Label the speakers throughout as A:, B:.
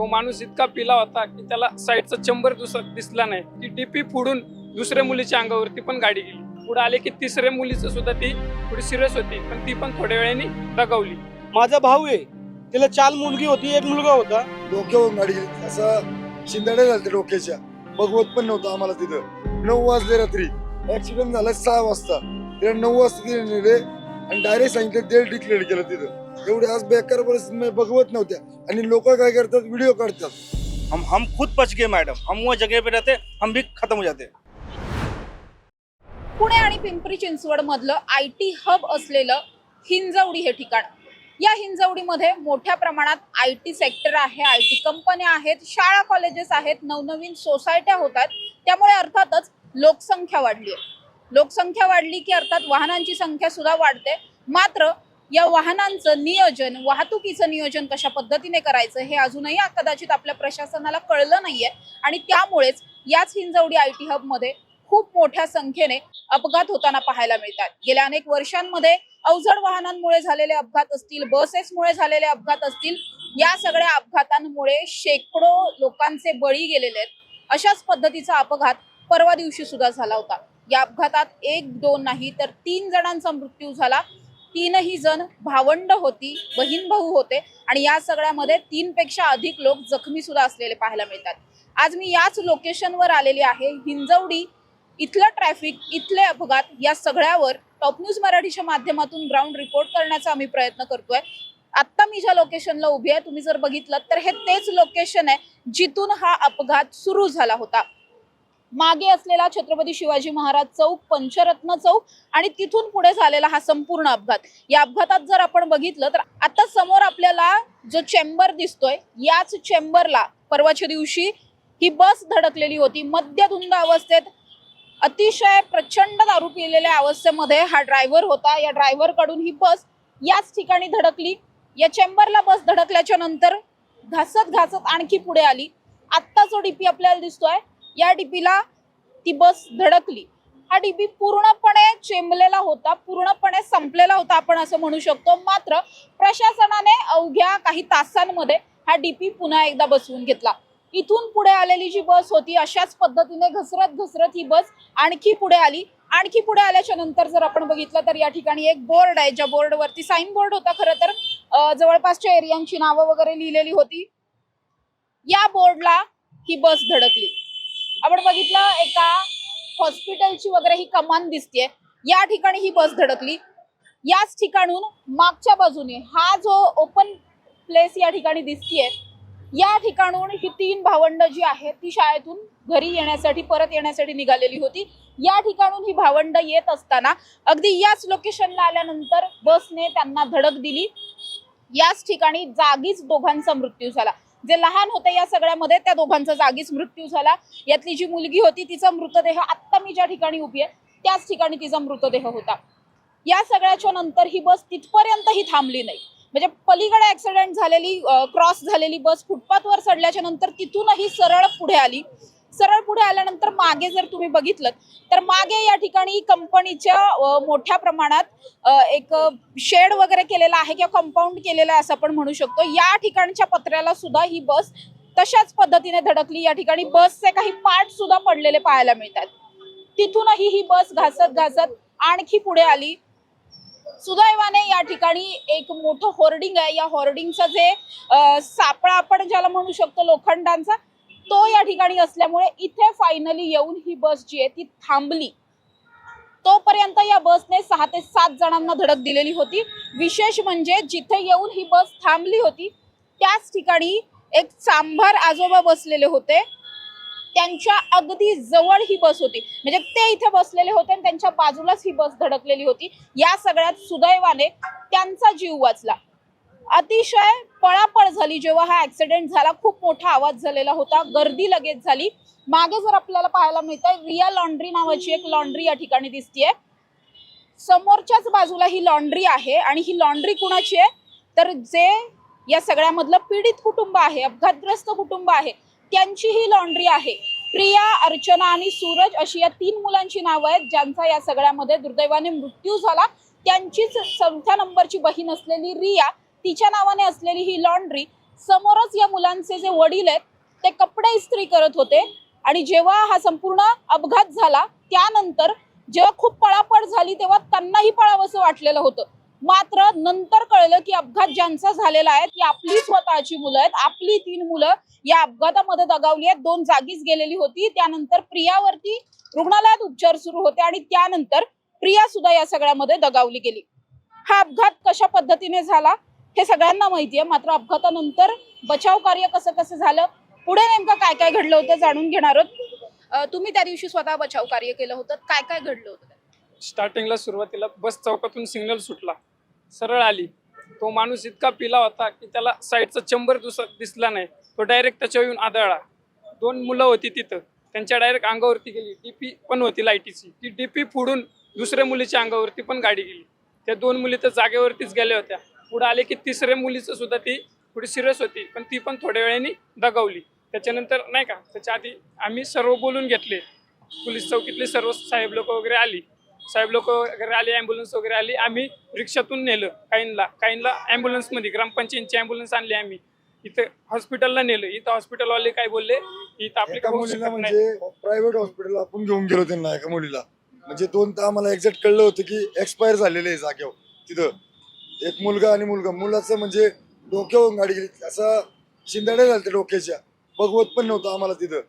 A: तो माणूस इतका पिला होता की त्याला साईडचा चंबर दुसरा दिसला नाही. ती डीपी फोडून दुसऱ्या मुलीच्या अंगावरती पण गाडी गेली. पुढे आले की तिसऱ्या मुलीचं सुद्धा ती थोडी सिरियस होती पण ती पण थोड्या वेळाने दगावली.
B: माझा भाऊ आहे. तिला चार मुलगी होती एक मुलगा होता.
C: डोक्यावरून गाडी गेली. असं शिंदडे झाले डोक्याच्या. बघवत पण नव्हतं आम्हाला तिथं. नऊ वाजले रात्री. ऍक्सिडेंट झाला सहा वाजता. तिला नऊ वाजता तिने नेले आणि डायरेक्ट सांगितलं डेल डिक्लेअर केलं तिथं. एवढे आज बेकार परिस्थिती बघवत नव्हत्या. आणि लोक काय करतात? व्हिडिओ काढतात.
D: हम हम खुद बच गए मैडम हम वो जगह पे रहते हम भी खत्म हो जाते.
E: पुणे आणि पिंपरी चिंचवड मधलं आय टी हब असलेलं हिंजवडी हे ठिकाण. या हिंजवडीमध्ये मोठ्या प्रमाणात आय टी सेक्टर आहे आय टी कंपन्या आहेत शाळा कॉलेजेस आहेत नवनवीन सोसायट्या होतात त्यामुळे अर्थातच लोकसंख्या वाढली आहे. लोकसंख्या वाढली की अर्थात वाहनांची संख्या सुद्धा वाढते. मात्र या वाहनांचं नियोजन वाहतुकीचं नियोजन कशा पद्धतीने करायचं हे अजूनही कदाचित आपल्या प्रशासनाला कळलं नाहीये. आणि त्यामुळेच याच हिंजवडी आय टी हबमध्ये खूप मोठ्या संख्येने अपघात होताना पाहायला मिळतात. गेल्या अनेक वर्षांमध्ये अवजड वाहनांमुळे झालेले अपघात असतील बसेसमुळे झालेले अपघात असतील या सगळ्या अपघातांमुळे शेकडो लोकांचे बळी गेलेले आहेत. अशाच पद्धतीचा अपघात परवा दिवशी सुद्धा झाला होता. या अपघातात एक दोन नाही तर तीन जणांचा मृत्यू झाला. तीनही जण भावंड होती बहीण भाऊ होते आणि या सगळ्यामध्ये तीन पेक्षा अधिक लोक जखमी सुद्धा असलेले पाहायला मिळतात. आज मी याच लोकेशनवर आलेली आहे हिंजवडी इथलं ट्रॅफिक इथले अपघात या सगळ्यावर टॉप न्यूज मराठीच्या माध्यमातून ग्राउंड रिपोर्ट करण्याचा आम्ही प्रयत्न करतोय. आत्ता मी ज्या लोकेशनला उभी आहे तुम्ही जर बघितलं तर हे तेच लोकेशन आहे जिथून हा अपघात सुरू झाला होता. मागे असलेला छत्रपती शिवाजी महाराज चौक पंचरत्न चौक आणि तिथून पुढे झालेला हा संपूर्ण अपघात. या अपघातात जर आपण बघितलं तर आता समोर आपल्याला जो चेंबर दिसतोय याच चेंबरला परवाच्या दिवशी ही बस धडकलेली होती. मद्यधुंद अवस्थेत अतिशय प्रचंड दारू पिलेल्या अवस्थेमध्ये हा ड्रायव्हर होता. या ड्रायव्हरकडून ही बस याच ठिकाणी धडकली. या चेंबरला बस धडकल्याच्या नंतर घासत घासत आणखी पुढे आली. आत्ता जो डीपी आपल्याला दिसतोय या डीपीला ती बस धडकली. हा डीपी पूर्णपणे चेंबलेला होता पूर्णपणे संपलेला होता आपण असं म्हणू शकतो. मात्र प्रशासनाने अवघ्या काही तासांमध्ये हा डीपी पुन्हा एकदा बसवून घेतला. इथून पुढे आलेली जी बस होती अशाच पद्धतीने घसरत घसरत ही बस आणखी पुढे आली. आणखी पुढे आल्याच्यानंतर जर आपण बघितलं तर या ठिकाणी एक बोर्ड आहे. ज्या बोर्डवरती साईन बोर्ड होता खरं तर जवळपासच्या एरियांची नावं वगैरे लिहिलेली होती. या बोर्डला ही बस धडकली. आपण बघितलं एका हॉस्पिटलची वगैरे ही कमान दिसतीये. या ठिकाणी ही बस धडकली. याच ठिकाणून मागच्या बाजूने हा जो ओपन प्लेस या ठिकाणी दिसतीये या ठिकाणून ही तीन भावंड जी आहेत ती शाळेतून घरी येण्यासाठी परत येण्यासाठी निघालेली होती. या ठिकाणून ही भावंड येत असताना अगदी याच लोकेशनला आल्यानंतर बसने त्यांना धडक दिली. याच ठिकाणी जागीच दोघांचा मृत्यू झाला. जे लहान होते या सगळ्यामध्ये त्या दोघांचा जागीच मृत्यू झाला. यातली जी मुलगी होती तिचा मृतदेह आत्ता मी ज्या ठिकाणी उभी आहे त्याच ठिकाणी तिचा मृतदेह होता. या सगळ्याच्या नंतर ही बस तिथपर्यंतही थांबली नाही. म्हणजे पलीकडे ऍक्सिडेंट झालेली क्रॉस झालेली बस फुटपाथवर चढल्याच्या नंतर तिथूनही सरळ पुढे आली. सरळ पुढे आल्यानंतर मागे जर तुम्ही बघितलं तर मागे या ठिकाणी कंपनीच्या मोठ्या प्रमाणात एक शेड वगैरे केलेला आहे किंवा कंपाऊंड केलेलं आहे असं आपण म्हणू शकतो. या ठिकाणच्या पत्र्याला सुद्धा ही बस तशाच पद्धतीने धडकली. या ठिकाणी बसचे काही पार्ट सुद्धा पडलेले पाहायला मिळतात. तिथूनही ही बस घासत घासत आणखी पुढे आली. सुदैवाने या ठिकाणी एक मोठं होर्डिंग आहे. या होर्डिंगचं जे सापळा आपण ज्याला म्हणू शकतो लोखंडांचा तो या ठिकाणी असल्यामुळे इथे फायनली येऊन ही बस जी आहे ती थांबली. तोपर्यंत या बसने सहा ते सात जणांना धडक दिलेली होती. विशेष म्हणजे जिथे येऊन ही बस थांबली होती त्याच ठिकाणी एक सांभार आजोबा बसलेले होते. त्यांच्या अगदी जवळ ही बस होती. म्हणजे ते इथे बसलेले होते आणि त्यांच्या बाजूलाच ही बस धडकलेली होती. या सगळ्यात सुदैवाने त्यांचा जीव वाचला. अतिशय पळापळ झाली. जेव्हा हा ऍक्सिडेंट झाला खूप मोठा आवाज झालेला होता. गर्दी लगेच झाली. मागे जर आपल्याला पाहायला मिळतंय रिया लॉन्ड्री नावाची एक लॉन्ड्री या ठिकाणी दिसतीये. समोरच्याच बाजूला ही लॉन्ड्री आहे आणि ही लॉन्ड्री कुणाची आहे? तर जे या सगळ्यामधलं पीडित कुटुंब आहे अपघातग्रस्त कुटुंब आहे त्यांची ही लॉन्ड्री आहे. प्रिया अर्चना आणि सूरज अशी या तीन मुलांची नावं आहेत ज्यांचा या सगळ्यामध्ये दुर्दैवाने मृत्यू झाला. त्यांचीच चौथ्या नंबरची बहीण असलेली रिया तिच्या नावाने असलेली ही लॉन्ड्री समोरच या मुलांचे जे वडील आहेत ते कपडे इस्त्री करत होते. आणि जेव्हा हा संपूर्ण अपघात झाला त्यानंतर जेव्हा खूप पळापळ झाली तेव्हा त्यांनाही पळावंसं वाटलेलं होतं. मात्र नंतर कळलं की अपघात ज्यांचा झालेला आहे ती आपली स्वतःची मुलं आहेत. आपली तीन मुलं या अपघातामध्ये दगावली आहेत. दोन जागीच गेलेली होती. त्यानंतर प्रियावरती रुग्णालयात उपचार सुरू होते आणि त्यानंतर प्रिया सुद्धा या सगळ्यामध्ये दगावली गेली. हा अपघात कशा पद्धतीने झाला? हे सगळ्यांना माहिती आहे. मात्र अपघातानंतर बचाव कार्य कसं कसं झालं पुढे नेमकं काय काय घडलं होतं जाणून घेणार आहोत. तुम्ही त्या दिवशी स्वतः बचाव कार्य केलं होतं. काय काय घडलं होतं?
A: स्टार्टिंगला सुरुवातीला बस चौकातून सिग्नल सुटला. सरळ आली. तो माणूस इतका पिला होता की त्याला साईडचा चंबर दुसरा दिसला नाही. तो डायरेक्ट त्याच्यावर येऊन आदळला. दोन मुलं होती तिथं. त्यांच्या डायरेक्ट अंगावरती गेली. डीपी पण होती लाईटीची. ती डीपी फोडून दुसऱ्या मुलीच्या अंगावरती पण गाडी गेली. त्या दोन मुली तर जागेवरतीच गेल्या होत्या. पुढे आले की तिसऱ्या मुलीचं सुद्धा ती थोडी सिरियस होती पण ती पण थोड्या वेळाने दगावली. त्याच्यानंतर नाही का त्याच्या आधी आम्ही सर्व बोलून घेतले. पोलीस चौकीतले सर्व साहेब लोक वगैरे आली. साहेब लोक वगैरे आले ॲम्ब्युलन्स वगैरे आली. आम्ही रिक्षातून नेलं काहींना. काहींना ॲम्ब्युलन्समध्ये ग्रामपंचायतची ॲम्ब्युलन्स आणली आम्ही. इथं हॉस्पिटलला नेलं. इथं हॉस्पिटलवाले काय बोलले? इथं आपले
C: म्हणजे प्रायव्हेट हॉस्पिटल आपण घेऊन गेलो त्यांना एका मुलीला. म्हणजे दोन तर आम्हाला एक्झॅक्ट कळलं होतं की एक्सपायर झालेले जागेवर तिथं. एक मुलगा आणि मुलगा. मुलाचं म्हणजे डोक्यावरून गाडी गेली. असा शिंदाड्या झाल्या डोक्याच्या. बघवत पण नव्हतं आम्हाला तिथं.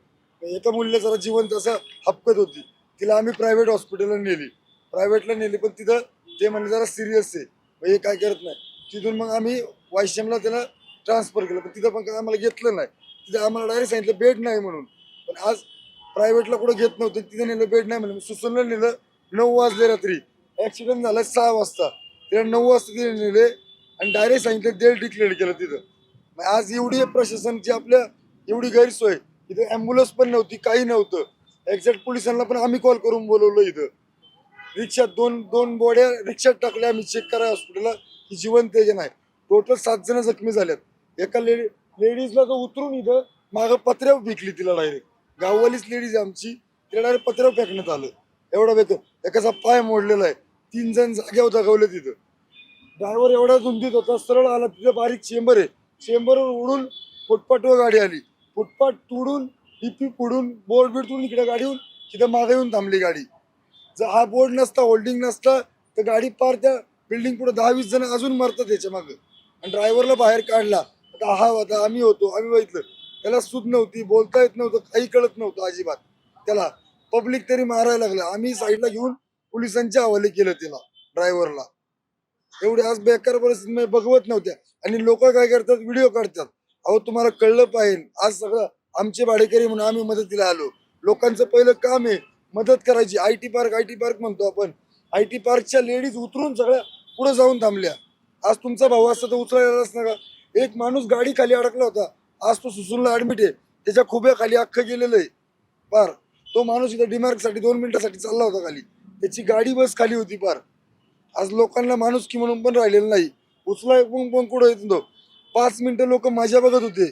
C: एका मुलीला जरा जिवंत असं हपकत होती. तिला आम्ही प्रायव्हेट हॉस्पिटलला नेली. प्रायव्हेटला नेली पण तिथं ते म्हणजे जरा सिरियस आहे. मग हे काय करत नाही. तिथून मग आम्ही वायशमला त्याला ट्रान्सफर केलं. पण तिथं पण काय आम्हाला घेतलं नाही. तिथं आम्हाला डायरेक्ट सांगितलं बेड नाही म्हणून. पण आज प्रायव्हेटला कुठं घेत नव्हतं तिथं नेलं बेड नाही म्हणून सुसनला नेलं नऊ वाजले रात्री. ॲक्सिडेंट झाला सहा वाजता. तिला नऊ वाजता तिने नेले आणि डायरेक्ट सांगितलं देल डिक्लेअर केलं तिथं. मग आज एवढी प्रशासनची आपल्या एवढी गैरसोय. इथं ॲम्ब्युलन्स पण नव्हती काही नव्हतं. एक्झॅक्ट पोलिसांना पण आम्ही कॉल करून बोलवलं इथं. रिक्षात दोन दोन बॉड्या रिक्षात टाकल्या आम्ही चेक करा हॉस्पिटलला की जिवंत आहे की नाही? टोटल सात जण जखमी झाल्यात. एका लेडी लेडीजला तर उतरून इथं मागं पत्र्यावर फेकली तिला डायरेक्ट गाववालीच लेडीज आहे आमची. तिला डायरेक्ट पत्र्यावर फेकण्यात आलं. एवढा बेकार एकाचा पाय मोडलेला आहे. तीन जण जाग्यावर दगावले तिथं. ड्रायव्हर एवढा धुंदीत होता सरळ आला तिथं बारीक चेंबर आहे. चेंबरवर उडून फुटपाटवर गाडी आली. फुटपाट तुडून डीपी पुडून बोर्ड बिडतून तुडून इकडे गाडी येऊन तिथं मागे येऊन थांबली गाडी. जर हा बोर्ड नसता होल्डिंग नसता तर गाडी पार त्या बिल्डिंग पुढे दहा वीस जण अजून मरतात त्याच्या मागं. आणि ड्रायव्हरला बाहेर काढला. आता हा होता आम्ही होतो आम्ही बघितलं. त्याला सूद नव्हती बोलता येत नव्हतं काही कळत नव्हतं अजिबात. त्याला पब्लिक तरी मारायला लागलं. आम्ही साईडला घेऊन पोलिसांच्या हवाले केलं त्याला ड्रायव्हरला. एवढी आज बेकार परिस्थिती बघवत नव्हत्या. आणि लोक काय करतात? व्हिडिओ काढतात. अहो तुम्हाला कळलं पाहिजे. आज सगळं आमचे भाडेकरी म्हणून आम्ही मदतीला आलो. लोकांचं पहिलं काम आहे मदत करायची. I T park I T park म्हणतो आपण. आय टी पार्कच्या लेडीज उतरून सगळ्या पुढे जाऊन थांबल्या. आज तुमचा भाऊ असता तर उचलायलाच नका. एक माणूस गाडी खाली अडकला होता. आज तो सुसूनला ऍडमिट आहे. त्याच्या खुब्या खाली अख्खं गेलेलं आहे. पार. तो माणूस इथं डिमार्कसाठी दोन मिनिटासाठी चालला होता खाली. त्याची गाडी बस खाली होती पार आज लोकांना माणूस की म्हणून पण राहिलेलं नाही. उचला पण पण कुठं येत तो? पाच मिनिटं लोक मजा बघत होते.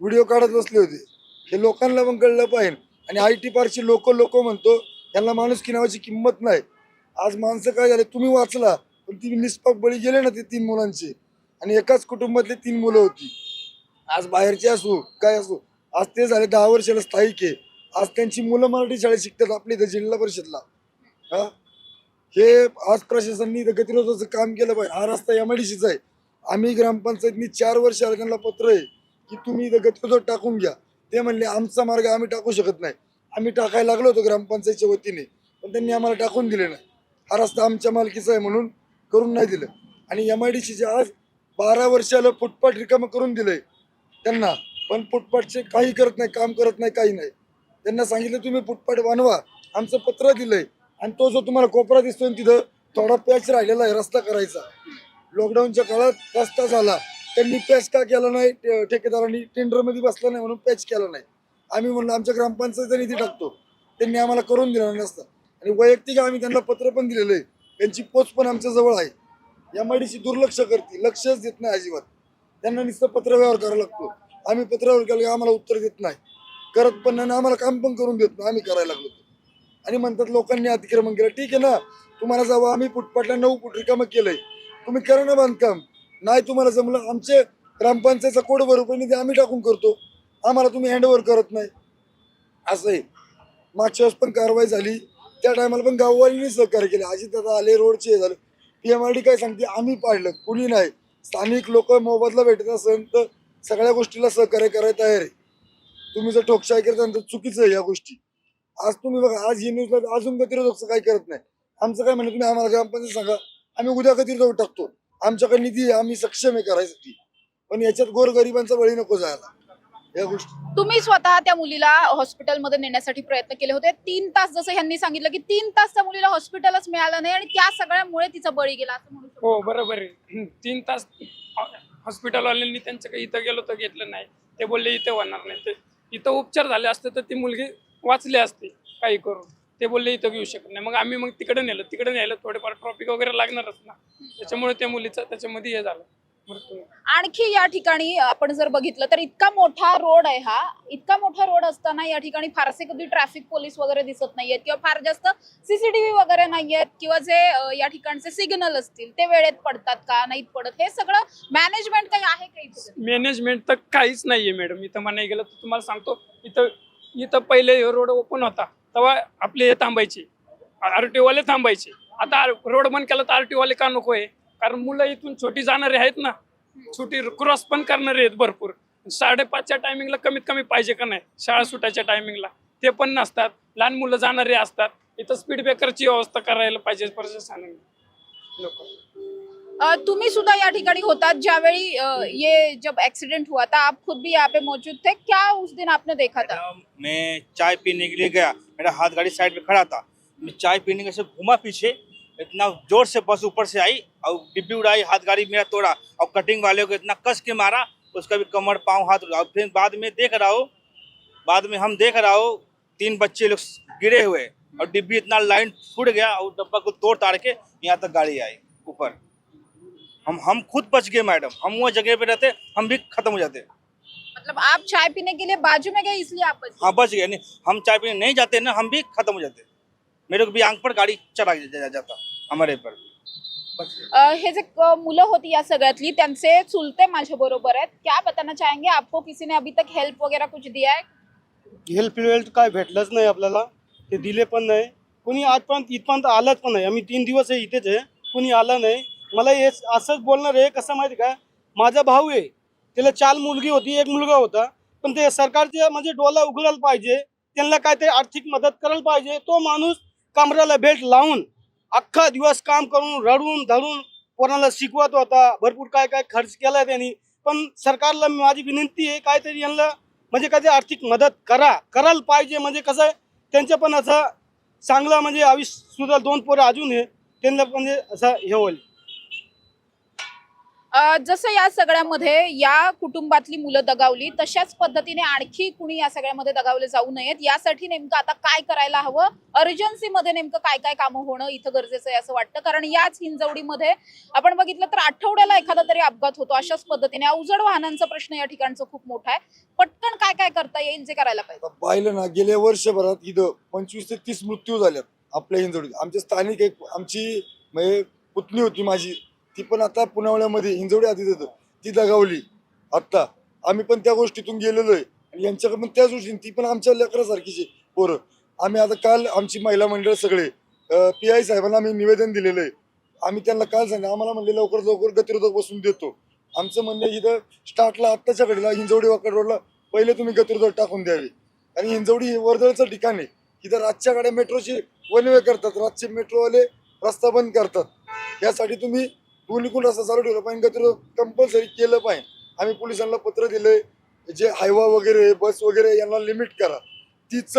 C: व्हिडिओ काढत बसले होते. हे लोकांना पण कळलं पाहिजे. आणि आय टी पार्कची लोक लोक म्हणतो यांना माणुसकी नावाची किंमत नाही. आज माणसं काय झाले तुम्ही वाचला पण ती निष्पाप बळी गेले ना ते तीन मुलांचे. आणि एकाच कुटुंबातले तीन मुलं होती. आज बाहेरचे असू काय असू आज ते झाले दहा वर्षाला स्थायिक आहे. आज त्यांची मुलं मराठी शाळेत शिकतात आपल्या इथं जिल्हा परिषदला. हा? हे आज प्रशासनाने इथं गतिरोधाचं काम केलं पाहिजे. हा रस्ता एमआयडीसीचा आहे. आम्ही ग्रामपंचायतनी चार वर्ष अर्जनला पत्र आहे की तुम्ही इथं गतिरोधक टाकून घ्या. ते म्हणले आमचा मार्ग आम्ही टाकू शकत नाही. आम्ही टाकायला लागलो होतो ग्रामपंचायतच्या वतीने पण त्यांनी आम्हाला टाकून दिले नाही. हा रस्ता आमच्या मालकीचा आहे म्हणून करून नाही दिलं. आणि एम आय डी सीचे आज बारा वर्षाला फुटपाथ रिकामं करून दिलंय त्यांना. पण फुटपाथचे काही करत नाही काम करत नाही काही नाही. त्यांना सांगितलं तुम्ही फुटपाथ बांधवा आमचं पत्र दिलंय. आणि तो जो तुम्हाला कोपरा दिसतोय ना तिथं थोडा पॅच राहिलेला आहे रस्ता करायचा. लॉकडाऊनच्या काळात रस्ता झाला. त्यांनी पॅच का केला नाही टे- ठेकेदारांनी टेंडरमध्ये बसला नाही म्हणून पॅच केला नाही. आम्ही म्हणलो आमच्या ग्रामपंचायत निधी टाकतो. त्यांनी आम्हाला करून दिला नसतं. आणि वैयक्तिक आम्ही त्यांना पत्र पण दिलेलं आहे. त्यांची पोच पण आमच्या जवळ आहे. एम आय दुर्लक्ष करते लक्षच देत नाही अजिबात. त्यांना नुसतं पत्रव्यवहार करावा लागतो. आम्ही पत्रव्यवहार केला की आम्हाला उत्तर देत नाही. करत पण नाही आणि आम्हाला काम पण करून देत नाही. आम्ही करायला लागलो. आणि म्हणतात लोकांनी अतिक्रमण केलं. ठीक आहे ना तुम्हाला जावं आम्ही फुटपाटला नऊ फुट रिकामं केलंय. तुम्ही करा ना बांधकाम. नाही तुम्हाला जमलं आमचे ग्रामपंचायतचा कोड रुपये निधी आम्ही टाकून करतो. आम्हाला तुम्ही हँडओव्हर करत नाही. असं आहे. मागच्या वेळेस पण कारवाई झाली. त्या टायमाला पण गाववाल्यांनी सहकार्य केले. अजित दादा आले रोडचे हे झालं. पी एम आर डी काय सांगते? आम्ही पाडलं कुणी नाही. स्थानिक लोक मोबदला भेटत असेल तर सगळ्या गोष्टीला सहकार्य करायला तयार आहे. तुम्ही जर ठोकशाही करता तर चुकीचं आहे या गोष्टी. आज तुम्ही बघा आज ही न्यूजला अजून गतिरोधकचं काही करत नाही. आमचं काय म्हणणं तुम्ही आम्हाला ग्रामपंचायत सांगा. आम्ही उद्या गतिरोधक टाकतो आमच्याकडे निधी आहे आम्ही सक्षम आहे करायसाठी. पण याच्यात गोरगरिबांचा बळी नको जायला. या गोष्टी.
E: तुम्ही स्वतः त्या मुलीला हॉस्पिटलमध्ये नेण्यासाठी प्रयत्न केले होते. तीन तास जसं ह्यांनी सांगितलं की तीन तास त्या मुलीला हॉस्पिटलच मिळालं नाही आणि त्या सगळ्यामुळे तिचा बळी गेला असं म्हणू शकतो.
A: हो बरोबर आहे. तीन तास हॉस्पिटलवाल्यांनी त्यांचं काही इथं गेलो तर घेतलं नाही. ते बोलले इथं होणार नाही. ते इथं उपचार झाले असते तर ती मुलगी वाचली असते काही करून. ते बोलले इथं घेऊ शकत नाही. मग आम्ही मग तिकडे नेलं. तिकडे नेलं थोडेफार ट्रॉफिक वगैरे लागणारच ना. त्याच्यामुळे त्या मुलीचं त्याच्यामध्ये हे झालं.
E: आणखी या ठिकाणी आपण जर बघितलं तर इतका मोठा रोड आहे हा. इतका मोठा रोड असताना या ठिकाणी फारसे कधी ट्रॅफिक पोलीस वगैरे दिसत नाहीयेत किंवा फार जास्त सीसीटीव्ही वगैरे नाहीयेत किंवा जे या ठिकाणचे सिग्नल असतील ते वेळेत पडतात का? नाहीत पडत. हे सगळं मॅनेजमेंट काही आहे का इथे?
A: मॅनेजमेंट तर काहीच नाहीये मॅडम इथं म्हणाय गेलं तर तुम्हाला सांगतो इथं इथं पहिले रोड ओपन होता तेव्हा आपले हे थांबायचे. आर टी वाले थांबायचे. आता रोड बंद केला तर आर टी वाले का नको आहे? कारण मुलं इथून छोटी जाणारे आहेत ना छोटी क्रॉस पण करणारे आहेत भरपूर. साडेपाचच्या टायमिंगला कमीत कमी पाहिजे का नाही? शाळा सुटायच्या टायमिंगला ते पण नसतात. लहान मुलं जाणारे असतात. इथं स्पीड ब्रेकरची व्यवस्था करायला पाहिजे प्रशासनाने. लोक
E: तुम्ही सुद्धा या ठिकाणी होतात. ज्यावेळी ये जब एक्सीडेंट हुआ था, आप खुद भी यहाँ पे मौजूद थे. क्या उस दिन आपने देखा था?
D: मैं चाय पीने के लिए गया. मेरा हाथ गाड़ी साइड में खड़ा था. मैं चाय पीने के से घूमा पीछे. इतना ज़ोर से बस ऊपर से आई और डिब्बी उड़ाई, हाथ गाड़ी मेरा तोड़ा. और कटिंग वाले को इतना कस के मारा. उसका भी कमर, पाँव, हाथ और फिर बाद में देख रहा हो, बाद में हम देख रहा हो, तीन बच्चे लोग गिरे हुए. और डिब्बी इतना लाइन फूट गया और डब्बा को तोड़ ताड़ के यहाँ तक गाड़ी आई, ऊपर. हम हम खुद बच गए मैडम। हम वो जगह पे रहते हम भी खत्म हो जाते।
E: मतलब आप चाय पीने के लिए बाजू में गए इसलिए आप बचे।
D: हाँ बच गए। नहीं हम चाय पीने नहीं जाते ना हम भी खत्म हो जाते। मेरे को भी आंख पर गाड़ी चला जा, जा, जाता हमारे पर। बच गए
E: अ, हे जे मुलं होती या सगळ्यातली त्यांचे चुलते माझ्या बरोबर आहेत. क्या बताना चाहेंगे? आपको किसी ने अभी तक हेल्प वगैरह कुछ दिया है?
B: हेल्प वेल्प काय भेटलंच नाही आपल्याला. ते दिले पण नाही. कोणी आजपर्यंत इथपर्यंत आलंच पण नाही. आम्ही तीन दिवस आहे इथेच आहे. कोणी आलं नाही. मला हे असंच बोलणार आहे कसं माहिती का? माझा भाऊ आहे त्याला चार मुलगी होती एक मुलगा होता. पण ते सरकारचे म्हणजे डोला उघडायला पाहिजे त्यांना काय ते आर्थिक मदत करायला पाहिजे. तो माणूस कमराला भेट लावून अख्खा दिवस काम करून रडून धरून कोणाला शिकवत होता. भरपूर काय काय खर्च केला त्यांनी. पण सरकारला माझी विनंती आहे काहीतरी यांना म्हणजे कधी आर्थिक मदत करा. करायला पाहिजे म्हणजे कसं आहे त्यांचं पण असं चांगलं म्हणजे आयुष्य सुद्धा दोन पोरं अजून आहे त्यांना म्हणजे असं हे होईल.
E: जसं या सगळ्यामध्ये या कुटुंबातली मुलं दगावली तशाच पद्धतीने आणखी कुणी या सगळ्यामध्ये दगावले जाऊ नयेत. यासाठी नेमकं आता काय करायला हवं? अर्जन्सीमध्ये नेमकं काय काय कामं होणं इथं गरजेचं आहे असं वाटतं? कारण याच हिंजवडीमध्ये आपण बघितलं तर आठवड्याला एखादा तरी अपघात होतो अशाच पद्धतीने. अवजड वाहनांचा प्रश्न या ठिकाणचा खूप मोठा आहे. पटकन काय काय करता येईल जे करायला पाहिजे?
C: पाहिलं ना गेल्या वर्षभरात इथं पंचवीस ते तीस मृत्यू झाल्यात आपल्या हिंजवडीत. आमचे स्थानिक एक आमची म्हणजे पुतणी होती माझी ती पण आता पुनावळ्यामध्ये हिंजवडी आधी देतं ती दगावली. आत्ता. आम्ही पण त्या गोष्टीतून गेलेलो आहे. आणि यांच्याकडे पण त्याच गोष्टी ती पण आमच्या लेकरासारखीची पोरं. आम्ही आता काल आमची महिला मंडळ सगळे पी आय साहेबांना आम्ही निवेदन दिलेलं आहे. आम्ही त्यांना काल सांगितलं आम्हाला म्हणले लवकर लवकर गतिरोधक बसून देतो. आमचं म्हणणं इथं स्टार्टला आत्ताच्या घडीला हिंजवडी वाकड रोडला पहिले तुम्ही गतिरोधक टाकून द्यावे. आणि हिंजवडी हे वर्दळचं ठिकाण आहे. इथं रातच्या गाड्या मेट्रोची वन वे करतात. रातचे मेट्रोवाले रस्ता बंद करतात. यासाठी तुम्ही दोन्हीकडून रस्ता चालू ठेवला पाहिजे गतिरोधक कंपल्सरी केलं पाहिजे. आम्ही पोलिसांना पत्र दिलंय जे हायवा वगैरे बस वगैरे यांना लिमिट करा. तीच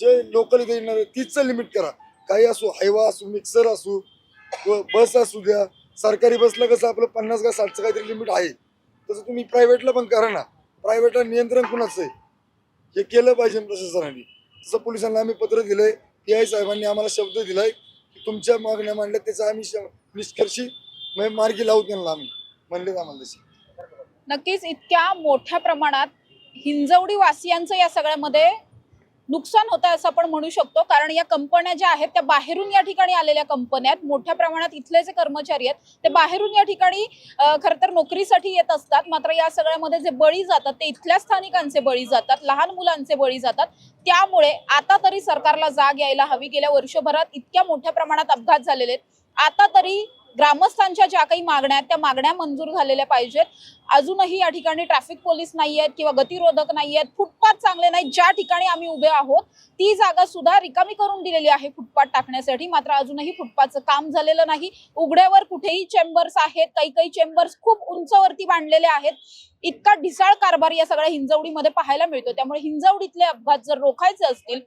C: जे लोकल इथे येणार तिचं तीच लिमिट करा. काही असू हायवा असू मिक्सर असू व बस असू द्या सरकारी बसला कसं आपलं पन्नास का साठचं काहीतरी लिमिट आहे. तसं तुम्ही प्रायव्हेटला पण करा ना. प्रायव्हेटला नियंत्रण कुणाचं आहे? हे केलं पाहिजे प्रशासनाने. तसं पोलिसांना आम्ही पत्र दिलंय. पी आय साहेबांनी आम्हाला शब्द दिलाय की तुमच्या मागण्या मांडल्या त्याचा आम्ही श- निष्कर्षी म्हणजे मार्गी लावू त्यांना आम्ही. म्हणले आम्हाला तशी
E: नक्कीच इतक्या मोठ्या प्रमाणात हिंजवडी वासियांचं या सगळ्यामध्ये नुकसान होत आहे असं आपण म्हणू शकतो. कारण या कंपन्या ज्या आहेत त्या बाहेरून या ठिकाणी आलेल्या कंपन्या आहेत. मोठ्या प्रमाणात इथले जे कर्मचारी आहेत ते बाहेरून या ठिकाणी खरं तर नोकरीसाठी येत असतात. मात्र या सगळ्यामध्ये जे बळी जातात ते इथल्या स्थानिकांचे बळी जातात लहान मुलांचे बळी जातात. त्यामुळे आता तरी सरकारला जाग यायला हवी. गेल्या वर्षभरात इतक्या मोठ्या प्रमाणात अपघात झालेले आहेत. आता तरी ग्रामस्थांच्या ज्या काही मागण्या आहेत त्या मागण्या मंजूर झालेल्या पाहिजेत. अजूनही या ठिकाणी ट्रॅफिक पोलीस नाही आहेत किंवा गतिरोधक नाही आहेत फुटपाथ चांगले नाहीत ज्या ठिकाणी आम्ही उभे आहोत ती जागा सुद्धा रिकामी करून दिलेली आहे फुटपाथ टाकण्यासाठी. मात्र अजूनही फुटपाथचं काम झालेलं नाही. उघड्यावर कुठेही चेंबर्स आहेत काही काही चेंबर्स खूप उंचवरती बांधलेले आहेत. इतका ढिसाळ कारभार या सगळ्या हिंजवडीमध्ये पाहायला मिळतो त्यामुळे हिंजवडीतले अपघात जर रोखायचे असतील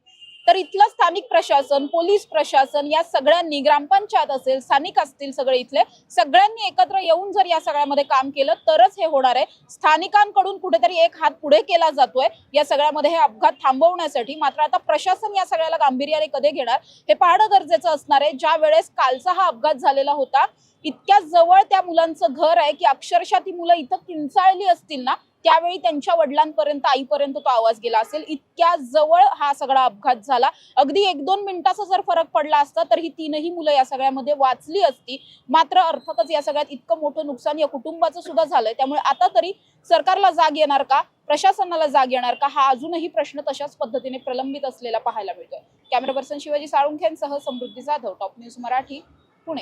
E: तर इथलं स्थानिक प्रशासन पोलीस प्रशासन या सगळ्यांनी ग्रामपंचायत असेल स्थानिक असतील सगळे इथले सगळ्यांनी एकत्र येऊन जर या सगळ्यामध्ये काम केलं तरच हे होणार आहे. स्थानिकांकडून कुठेतरी एक हात पुढे केला जातोय या सगळ्यामध्ये हे अपघात थांबवण्यासाठी. मात्र आता प्रशासन या सगळ्याला गांभीर्याने कधी घेणार? हे पाहणं गरजेचं असणार आहे. ज्या वेळेस कालचा हा अपघात झालेला होता इतक्या जवळ त्या मुलांचं घर आहे की अक्षरशः ती मुलं इथं किंचाळली असतील ना त्यावेळी त्यांच्या वडिलांपर्यंत आईपर्यंत तो आवाज गेला असेल. इतक्या जवळ हा सगळा अपघात झाला. अगदी एक दोन मिनिटाचा जर फरक पडला असता तर ही तीनही मुलं या सगळ्यामध्ये वाचली असती. मात्र अर्थातच या सगळ्यात इतकं मोठं नुकसान या कुटुंबाचं सुद्धा झालंय. त्यामुळे आता तरी सरकारला जाग येणार का? प्रशासनाला जाग येणार का? हा अजूनही प्रश्न तशाच पद्धतीने प्रलंबित असलेला पाहायला मिळतोय. कॅमेरा पर्सन शिवाजी साळुंखेंसह समृद्धी जाधव टॉप न्यूज मराठी पुणे.